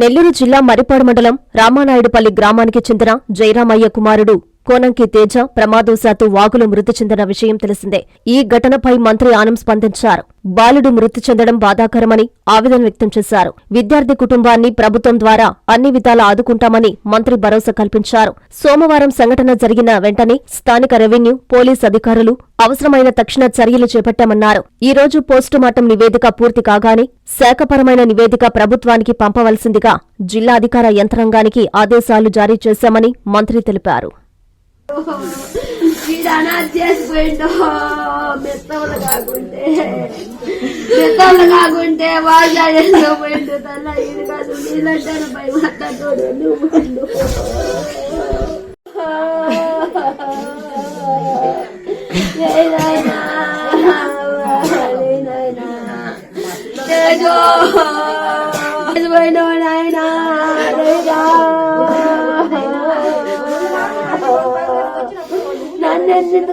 నెల్లూరు జిల్లా మరిపాడు మండలం రామానాయుడుపల్లి గ్రామానికి చెందిన జయరామయ్య కుమారుడు. కోనంకి తేజ ప్రమాదవశాత్తు వాగులో మృతి చెందిన విషయం తెలిసిందే. ఈ ఘటనపై మంత్రి ఆనం స్పందించారు. బాలుడు మృతి చెందడం బాధాకరమని ఆవేదన వ్యక్తం చేశారు. విద్యార్థి కుటుంబాన్ని ప్రభుత్వం ద్వారా అన్ని విధాలా ఆదుకుంటామని మంత్రి భరోసా కల్పించారు. సోమవారం సంఘటన జరిగిన వెంటనే స్థానిక రెవెన్యూ పోలీస్ అధికారులు అవసరమైన తక్షణ చర్యలు చేపట్టామన్నారు. ఈ రోజు పోస్టుమార్టం నివేదిక పూర్తి కాగానే శాఖపరమైన నివేదిక ప్రభుత్వానికి పంపవలసిందిగా జిల్లా అధికార యంత్రాంగానికి ఆదేశాలు జారీ చేశామని మంత్రి తెలిపారు. వీడు అనాథ చేసిపోయిండు మెత్తవలు కాకుంటే మెత్తవలు కాకుంటే వాళ్ళు చేసుకోపోయిండు తల్ల ఇది కాదు నీళ్ళంటే భయం మాట్లాడు నువ్వు ఏ నాయనా, Jesus.